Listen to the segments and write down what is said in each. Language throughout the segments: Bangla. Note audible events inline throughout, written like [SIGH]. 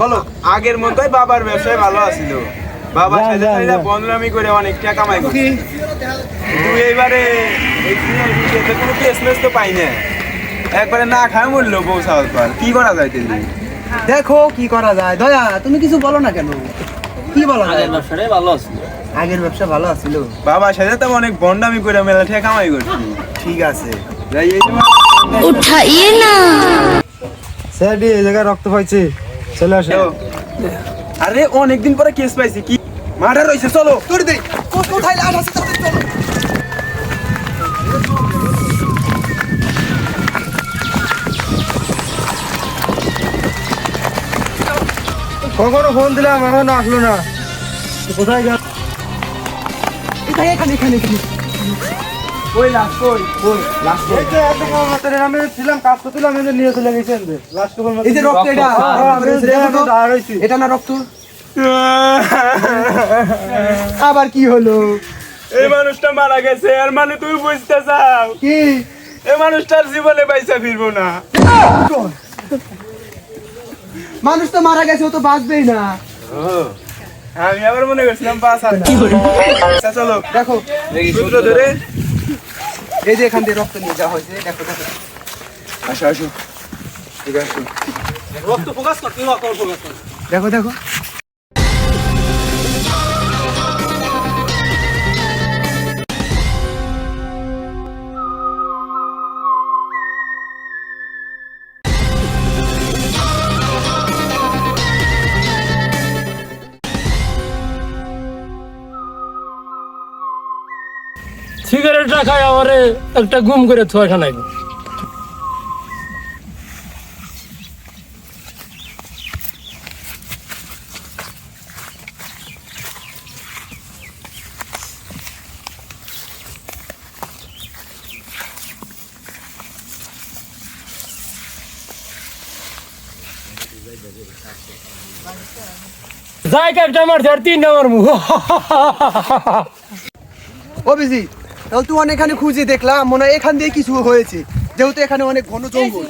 বলো আগের মতোই বাবার ব্যবসায় ভালো আছিল। করে অনেক টাকা তুই এইবারে কোনো কেসমেস তো পাই না। একবারে না খায় বউ সাহস কি করা যায় দেখো কি করা যায়। দয়া তুমি কিছু বলো না কেন? কি বলো আগের ভালো আছিল। আগের ব্যবসা ভালো আছিল? বাবা সাথে তো অনেক বন্ডামি করে মেলা ঠেকামাই কামাই করছি ঠিক আছে। যাই উঠাইয়ে না। ना স্যার এই জায়গায় রক্ত পাইছে। চলে আসো। আরে অনেকদিন পরে কেস পাইছি কি? মার্ডার রয়েছে চলো। তোর দেই কোথায় লাশ আছে? তাড়াতাড়ি চলো কখনো ফোন দিলাম এখনও আসলো না। কোথায় গেল? এখানে এখানে এখানে। কই লাশ কই? কই? লাশ কই? এই যে একদম আমাদের আমি ছিলাম কাজ করছিলাম এই নিয়ে চলে গেছেন যে লাস্ট কখন এই যে রক্ত এটা এটা না রক্ত? [LAUGHS] আবার কি হলো? এই মানুষটা মারা গেছে আর মানে তুই বুঝতে চাও? কি? এই মানুষটার জীবনে পয়সা ফিরবো না। মানুষ তো মারা গেছে ও তো বাঁচবেই না। আমি আবার মনে করছিলাম পাঁচ হাজার আচ্ছা, চলো। দেখো। সূত্র ধরে। এই যে এখান দিয়ে রক্ত নিয়ে যাওয়া হয়েছে দেখো দেখো। আসো আসো। ঠিক আছে রক্ত ফোকাস কর তুই রক্ত ফোকাস কর। দেখো দেখো। সিগারেটটা খাই আমারে একটা গুম করে থোয়া খানাই যাই একটা মারছে আর তিনটা মারমু অভিজিৎ তাহলে তুই অনেকখানে খুঁজে দেখলাম মনে হয় এখান দিয়ে কিছু হয়েছে। যেহেতু এখানে অনেক ঘন জঙ্গল।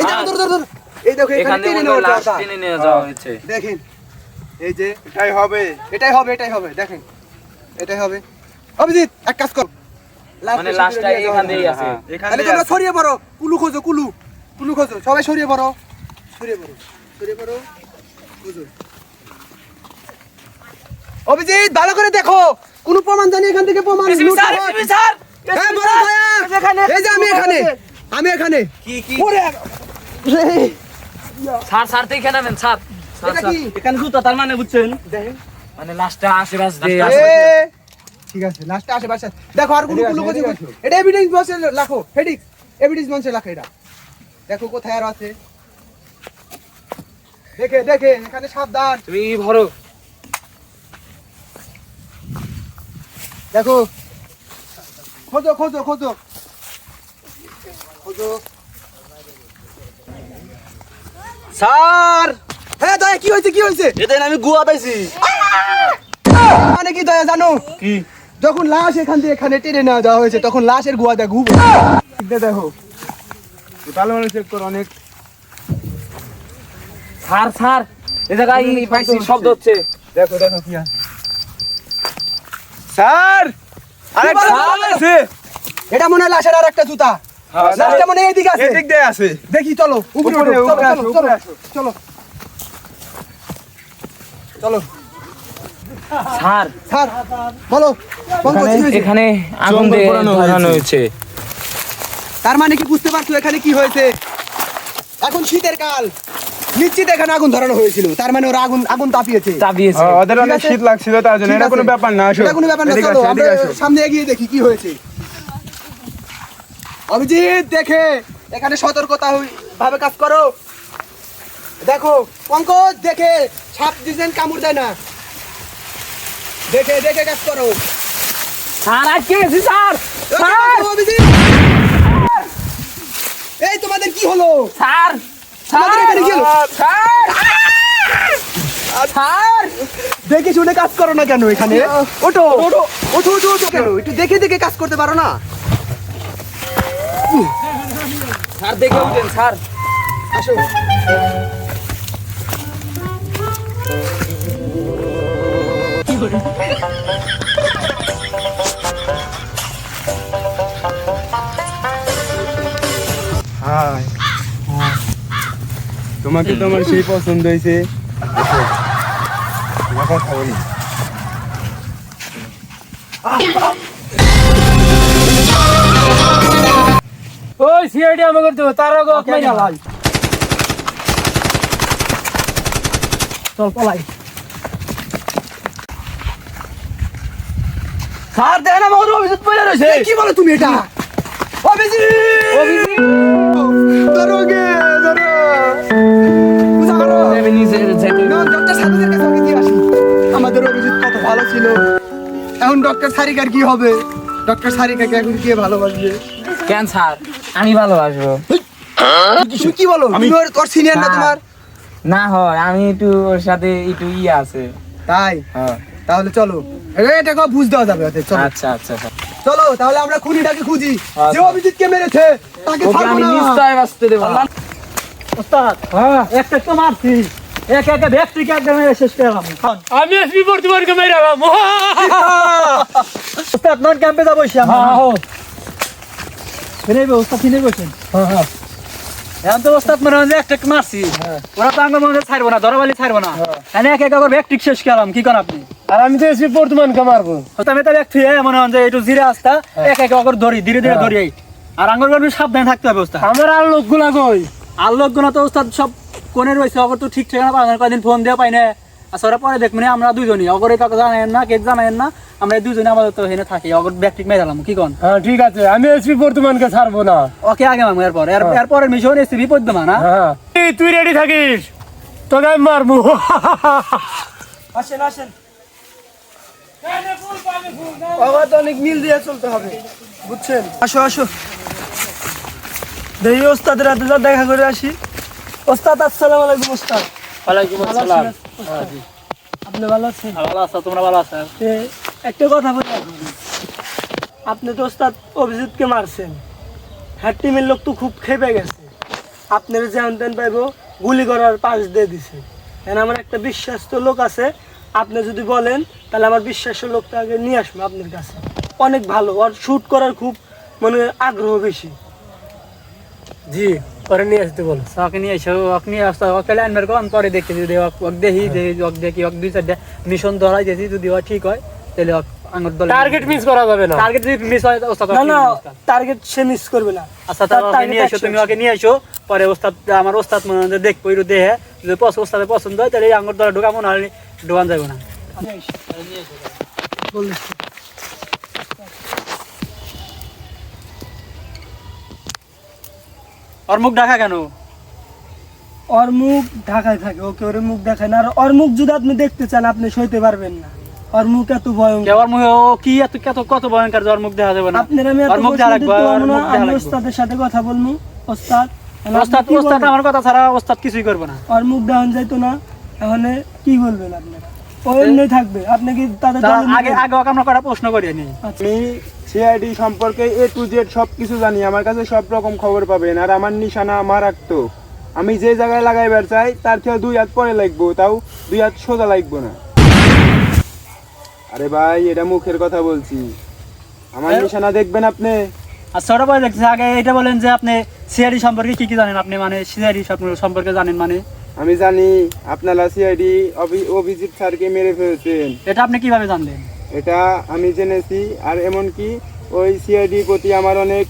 এই দেখো ধর ধর এই দেখো এখানে টেনে হয় নিয়ে যাওয়া হয়েছে। দেখেন। এই যে এটাই হবে। এটাই হবে এটাই হবে দেখেন। এটাই হবে। অভিজিৎ এক কাজ কর। মানে এখান দিয়েই আছে এখান তাহলে তোমরা ছড়িয়ে পড়ো কুলু খোঁজো কুলু। কুলু খোঁজো সবাই সরিয়ে পড়ো। সরিয়ে পড়ো সরিয়ে পড়ো খোঁজো। অভিজিৎ ভালো করে দেখো। কোনো প্রমাণ জানি এখান থেকে প্রমাণ হয়। এই যে আমি এখানে আমি এখানে। কি কি? ওরে, এই, স্যার স্যার তো এখানে আনেন স্যার স্যার, এটা স্যার। কি? এখানে জুতা তার মানে বুঝছেন? মানে লাশটা আশেপাশ দিয়ে ঠিক আছে লাস্টে আশেপাশে। দেখো আর কোনো কুলু খোঁজো এটা এভিডেন্স বসে রাখো হেডিক্স এভিডেন্স বসে রাখো এটা। দেখো কোথায় আর আছে। দেখে দেখে এখানে সাবধান। তুমি ভরো। দেখো। খোঁজো খোঁজো খোঁজো। খোঁজো। স্যার! হ্যাঁ দয়া কি হয়েছে কি হয়েছে? এদিন আমি গুয়া পাইছি। মানে কি দয়া জানো? কি? যখন লাশ এখান থেকে এখানে টেনে নেওয়া যাওয়া হয়েছে তখন লাশের গুয়া দেখো দেখো। ভালো ভালো চেক কর অনেক। স্যার স্যার এ জায়গায় পাইছি শব্দ হচ্ছে। দেখো দেখো কি আছে। স্যার! আরেকটা আছে এটা মনে হয় লাশের আর একটা জুতা লাশটা মনে হয় এদিকে আছে এদিক দিয়ে আছে দেখি চলো উপরে চলো, চলো, চলো চলো। স্যার। স্যার বলো? এখানে আগুন দিয়ে ধরানো। হয়েছে। তার মানে কি বুঝতে পারছ এখানে কি হয়েছে? এখন শীতের কাল। নিশ্চিত এখানে আগুন ধরানো হয়েছিল। তার মানে ওরা আগুন আগুন তাপিয়েছে। চাপিয়েছে। হ্যাঁ, ওদের অনেক শীত লাগছিল তার জন্য। এটা কোনো ব্যাপার না এটা কোনো ব্যাপার না চলো আমরা সামনে এগিয়ে দেখি কি হয়েছে। অভিজিৎ দেখে এখানে সতর্কতা ভাবে কাজ করো। দেখো পঙ্কজ দেখে সাপ ডিজাইন কামড় দেয় না। দেখে দেখে কাজ করো। স্যার আজকে গেছি স্যার? এই তোমাদের কি হলো? স্যার দেখে শুনে কাজ করো না কেন এখানে? ওটো ওটো ওঠো ওঠো। ওঠো কেন? একটু দেখে দেখে কাজ করতে পারো না? স্যার দেখে উঠেন স্যার। আসো। হায়। তোমাকে তো আমার সেই পছন্দ হয়েছে। তোমার কথা বলি ওই সিআইডি আমাকে দেবো তার আগে ওকে। মাইরা লাই চল পলাই। স্যার দেখেন আমার অভিযোগ পড়ে রয়েছে। কি বলো তুমি এটা? অভিজিৎ! ধরো ডক্টর সাহেবের কাছে আমি দিয়ে আসি। আমাদের অভিজিৎ কত ভালো ছিল। এখন ডক্টর সারিকার কি হবে? ডক্টর সারিকাকে এখন কে ভালোবাসবে? কেন স্যার আমি ভালোবাসবো। তুমি কি বলো? আমি তোর সিনিয়র না তোমার? না হয় আমি একটু ওর সাথে একটু ইয়ে আছে। তাই? হ্যাঁ। তাহলে চলো। এটা কব বুঝ দেওয়া যাবে চলো। আচ্ছা আচ্ছা চলো তাহলে আমরা খুনিটাকে খুঁজি। যে আচ্ছা। অভিজিৎকে মেরেছে তাকে ছাড়বো আমি না। নিশ্চয় বাঁচতে দেবো। ওস্তাদ হ্যাঁ। একটা তো মারছি। এক একটা ব্যক্তিকে একদম শেষ করলাম আমি এসপি বর্তমানকে মেরে গেলাম ওস্তাদ নন ক্যাম্পে যাব ফিরে ওস্তাদ ফিরে বসেন এখন তো ওস্তাদ মনে হয় একটা মারছি। ওরা তো আঙ্গুর মনে ছাড়বো না ধরাবালি ছাড়বো না। এনে এক এক করে ব্যক্তি শেষ করলাম কি করেন আপনি? আর আমি তো এসপি বর্তমানকে মারবো। আমি তো ব্যক্তি মনে হয় যে একটু জিরে আসতা এক এক করে ধরি ধীরে ধীরে ধরি। আর আঙ্গুর সাবধানে থাকতে হবে ওস্তাদ। আমার আর লোকগুলা কই? আর লোকগুলো তো ওস্তাদ সব কোনে রয়েছে অগর তো ঠিক ঠিকানা পাওয়া যায় না, ফোন দেওয়া পাই না আচ্ছা ওরা পরে দেখবেন আমরা দুজনই অগরে কাউকে জানায়েন না কেক জানায়েন না আমরা দুজনে আমাদের তো হেনে থাকি। অগর ব্যক্তি মেরালাম কি কন? হ্যাঁ ঠিক আছে। আমি এসপি বর্তমানকে ছাড়বো না। ওকে আগে মামু এরপর। এর- এরপরের মিশন এসে বিপদ মা না হ্যাঁ তুই রেডি থাকিস? তোকে আমি মারবো। আসেন আসেন। বাবা তো অনেক মিল দিয়ে চলতে হবে বুঝছেন? আসো আসো। দেখি ওস্তাদের হাতে দেখা করে আসি। ওস্তাদ আসসালামু আলাইকুম ওস্তাদ। ওয়ালাইকুম আসসালাম। আপনি ভালো আছেন? ভালো আছো তোমরা ভালো আছো একটা কথা বলি। আপনি তো ওস্তাদ অভিজিৎকে মারছেন। হ্যাঁ টিমের লোক তো খুব খেপে গেছে। আপনার যে আনতেন পাইবো গুলি করার পাশ দিয়ে দিছে। এখন আমার একটা বিশ্বাস্ত লোক আছে। আপনি যদি বলেন তাহলে আমার বিশ্বাস্য লোকটাকে নিয়ে আসব আপনার কাছে। অনেক ভালো আর শ্যুট করার খুব মানে আগ্রহ বেশি। জি। পরে নিয়ে আসতে বল। ওকে নিয়ে এসো ওকে নিয়ে আসতে ওকে লাইন বের করুন পরে দেখতে যদি ওক দেখি দেখি ওক দেখি ওক দুই চারটা মিশন ধরাই দেখি যদি ও ঠিক হয় তাহলে ওক আঙুর দলে টার্গেট মিস করা যাবে না। টার্গেট যদি মিস হয় ওস্তাদ না না টার্গেট সে মিস করবে না। আচ্ছা তাহলে ওকে নিয়ে এসো তুমি ওকে নিয়ে এসো পরে ওস্তাদ আমার ওস্তাদ মনে হয় দেখব একটু দেহে যদি পছন্দ ওস্তাদের পছন্দ হয় তাহলে আঙুর দলে ঢোকাবো না হলে ঢোকান যাবে না। ওর মুখ ঢাকা কেন? ওর মুখ ঢাকায় থাকে ওকে ওর মুখ দেখায় না। আর ওর মুখ যদি আপনি দেখতে চান আপনি সইতে পারবেন না। ওর মুখ এত ভয়ঙ্কর। ওর মুখে ও কি এত কত কত ভয়ঙ্কর ওর মুখ দেখা যাবে না? আপনার আমি ওর মুখ দেখা লাগবে আমি ওস্তাদের সাথে কথা বলব। ওস্তাদ ওস্তাদ ওস্তাদ আমার কথা ছাড়া ওস্তাদ কিছুই করবে না। ওর মুখ দেখান যাইতো না এখন কি বলবেন আপনি থাকবে। আপনি কি তাদের আগে আগে আমরা কটা প্রশ্ন করিয়ে নি আচ্ছা। আমি সিআইডি সম্পর্কে এ টু জেড সব কিছু জানি আমার কাছে সব রকম খবর পাবেন আর আমার নিশানা আমার রাখতো আমি যে জায়গায় লাগাইবার চাই তার থেকে দুই হাত পরে লাগবো তাও দুই হাত সোজা লাগবো না। আরে ভাই এটা মুখের কথা বলছি। আমার নিশানা দেখবেন আপনি? আচ্ছা বলে দেখছি আগে এটা বলেন যে আপনি সিআরডি সম্পর্কে কি কি জানেন আপনি? মানে সিআরডি সম্পর্কে জানেন মানে? আমি জানি আপনারা সিআইডি অভিজিৎ স্যারকে মেরে ফেলছেন। এটা আপনি কীভাবে জানলেন? এটা আমি জেনেছি আর এমনকি ওই সিআইডির প্রতি আমার অনেক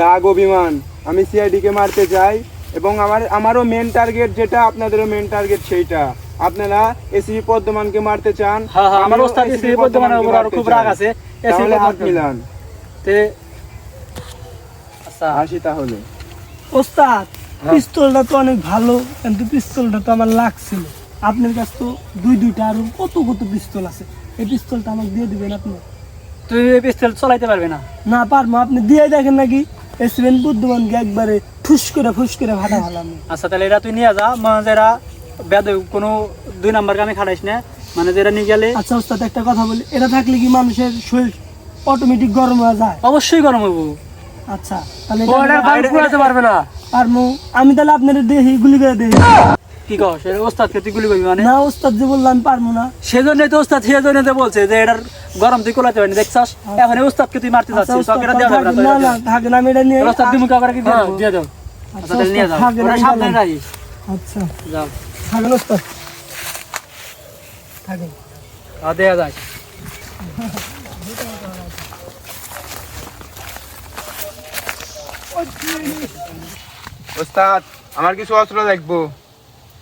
রাগ অভিমান। আমি সিআইডিকে মারতে চাই এবং আমার আমারও মেন টার্গেট যেটা আপনাদেরও মেন টার্গেট সেইটা। আপনারা এসি পদ্মমানকে মারতে চান আমার ওস্তাদ এসি বর্তমানের উপর আরও খুব রাগ আছে। এসি হাত মিলান। তে আচ্ছা আসি তাহলে। ওস্তাদ! পিস্তলটা তো অনেক ভালো কিন্তু পিস্তলটা তো আমার লাগছিল। আপনার কাছে তো দুই দুইটা আরও কত কত পিস্তল আছে? এই পিস্তলটা আমাকে দিয়ে দিবেন আপনি। তুই এই পিস্তল চলাইতে পারবি না। না পারব আপনি দিয়ে দেখেন নাকি? এসবেন একবারে ঠুস করে ফুস করে ভালাম আচ্ছা তাহলে এটা তুই নিয়ে যা। মানে যারা বেদ কোনো দুই নাম্বার কামে খাটাইস না। মানে যেটা নিয়ে গেলে আচ্ছা ওস্তাদ একটা কথা বলি। এটা থাকলে কি মানুষের শরীর অটোমেটিক গরম হয়ে যায়? অবশ্যই গরম হব আচ্ছা তাহলে পারবে না। আর মু আমি তাহলে আপনার দেহি গুলি করে দেহি। কি কস এটা ওস্তাদকে তুই গুলি করবি মানে? না ওস্তাদ যে বললাম পারব না। সেজন্যই তো ওস্তাদ সেজন্যই তো বলছে যে এটার গরম তুই কোলাতে পারিনি দেখছাস? এখন ওস্তাদকে তুই মারতে আচ্ছা, যাচ্ছিস ওস্তাদ, তোকে এটা দেওয়া যাবে না থাকেন, না না আমি এটা নিয়ে তোর ওস্তাদ দিমুখা করে কি দিয়ে দিয়ে দাও। আচ্ছা তাহলে নিয়ে যাও ওরা আমি রাখিস আচ্ছা। যাও। থাকেন ওস্তাদ। থাকেন। আর দেয়া যায় ওস্তাদ আমার কিছু অস্ত্র দেখব।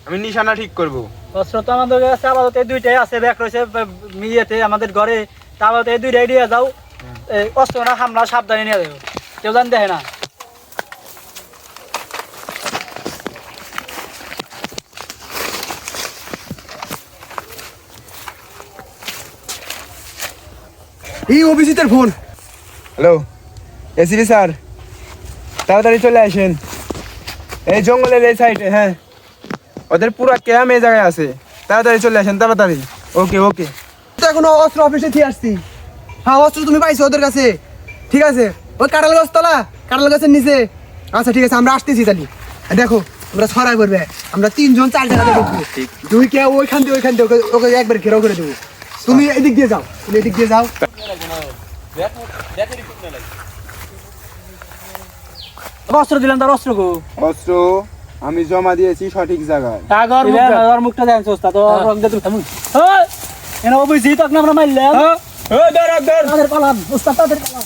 আমি নিশানা ঠিক করব। অস্ত্র তো আমাদের কাছে আপাতত এই দুইটাই আছে। ব্যাগ রয়েছে মিয়েতে আমাদের ঘরে। তা আপাতত এই দুইটাই দিয়ে যাও। এই অস্ত্রটা হামলা সাবধানে নিয়ে যাও। কেউ জান দেখে না। এই অভিজিতের ফোন। হ্যালো। এসিপি স্যার তাড়াতাড়ি চলে আসেন। এই জঙ্গলের এই সাইডে হ্যাঁ। ওদের পুরো ক্যাম এই জায়গায় আছে। তাড়াতাড়ি চলে আসেন তাড়াতাড়ি। ওকে ওকে। তো এখনও অস্ত্র অফিসে দিয়ে আসছি। হ্যাঁ অস্ত্র তুমি পাইছো ওদের কাছে। ঠিক আছে? ওই কাঁঠাল গাছ তলা কাঁঠাল গাছের নিচে। আচ্ছা ঠিক আছে আমরা আসতেছি তাহলে। দেখো আমরা ছড়াই করবে আমরা তিনজন চার জায়গাতে ঢুকবো। তুই কে ওইখান দিয়ে ওইখান দিয়ে ওকে- ওকে একবার ঘেরাও করে দেবো। তুমি এদিক দিয়ে যাও। তুমি এদিক দিয়ে যাও। অস্ত্র দিলাম তার অস্ত্র গো অস্ত্র আমি জমা দিয়েছি সঠিক জায়গায় আগর মুখটা দেন সোস্তা তো রং দে তুমি থামুন এনা আপনি আমরা মারলাম তাদের পালাম ওস্তাদ তাদের পালাম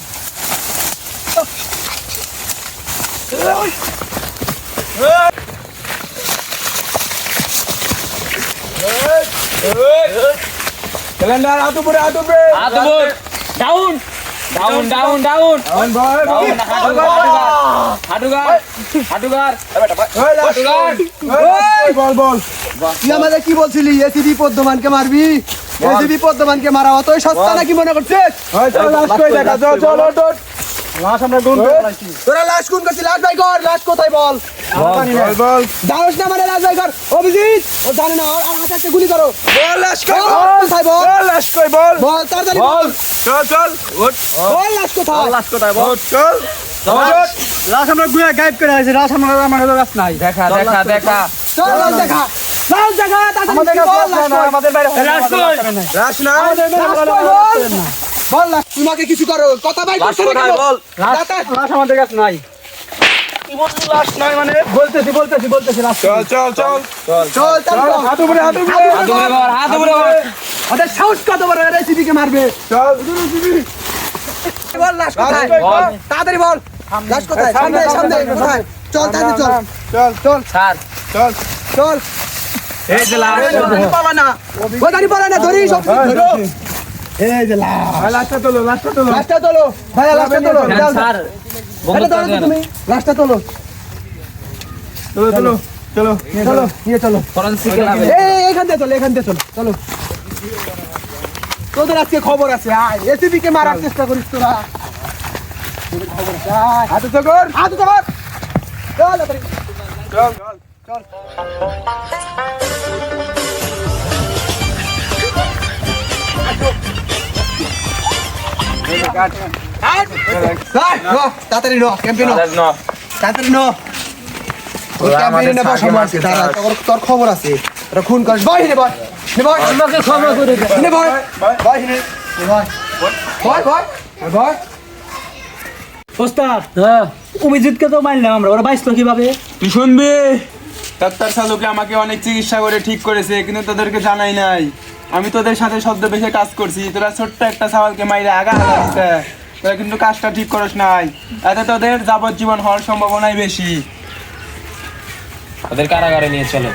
ক্যালেন্ডার উপরে হাত উপরে ডাউন ডাউন ডাউন ডাউন আমাদের কি বলছিলি? এসিবি পদ্মমানকে মারবি? এসিবি পদ্মমানকে মারা অতই সস্তা নাকি মনে করছিস? ওই চল লাস্ট করে দেখা চল চল। ওঠ, ওঠ। লাশ আমরা গুণ তোরা লাশ কোন করছিস? লাশ ভাই কর লাশ কোথায় বল বল বল না মানে লাশ কর। অভিজিৎ! ও জানে না আর হাতে গুলি করো। বল বল, বল। বল? বল লাস্ট কই বল। বল তাড়াতাড়ি বল। চল চল ওঠ। বল লাশ কোথায়? লাশ কোথায় বল। চল লাশ আমরা গুয়া গায়েব করে আইছি লাশ আমরা আমার লাশ নাই। দেখা দেখা দেখা। চল। লাশ দেখা। লাশ দেখা আমাদের কাছে বল, লাশ লাশ নাই, আমাদের বাইরে লাশ কই? লাস্ট না লাশ বল? বল লাশ তোমাকে কিছু করো। কথা ভাই করছে না কেন? লাশ আমাদের কাছে নাই। লাশ মানে? বলতেছি বলতেছি বলতেছি চল চল চল। চল চল চল, হাত উপরে হাত উপরে। হাত উপরে কর হাত উপরে। কর ওদের সাহস কত বড় রেসিপিকে মারবে। চল। বল লাশ কোথায়? তাড়াতাড়ি বল। লাশ কোথায়? সামনে সামনে কোথায়? চল তাড়াতাড়ি চল। চল চল। স্যার। চল। চল। এই যে লাশ। পাবা না ওদানি পালা না ধরি সব ধরো। এই যে লাশ। তোলো লাস্টটা তোলো। লাশটা তোলো। ভাই লাশটা তোলো। স্যার তুমি। লাশটা তোলো তোলো। তোলো চলো চলো। নিয়ে চলো ফরেনসিক এই এই, এখান দিয়ে চলো এখান দিয়ে চলো চলো। তোদের আজকে খবর আছে আয়। এসিবি কে মারার চেষ্টা করিস তোরা। খবর আছে হাতে তো কর হাত ধর চল চল। চল। হাট। হাট, নো, তাড়াতাড়ি নো ক্যাম্পে নো নো তাড়াতাড়ি নো ক্যাম্পে নেব সময় আছে দাঁড়া, তোর খবর আছে। তোরা খুন করিস। নে নে বয়। আমাকে করে দে। নে নে ওস্তাদ হ্যাঁ। অভিজিৎকে তো মারলাম আমরা। ওরা বাইসলো কীভাবে? তুই শুনবি? ডাক্তার সালুকে আমাকে অনেক চিকিৎসা করে ঠিক করেছে কিন্তু তোদেরকে জানাই নাই। আমি তোদের সাথে শব্দ বেশি কাজ করছি। তোরা ছোট্ট একটা সওয়ালকে মাইরে আগা তোরা কিন্তু কাজটা ঠিক করস নাই। এতে তোদের যাবজ্জীবন হওয়ার সম্ভাবনাই বেশি। ওদের কারাগারে নিয়ে চলো।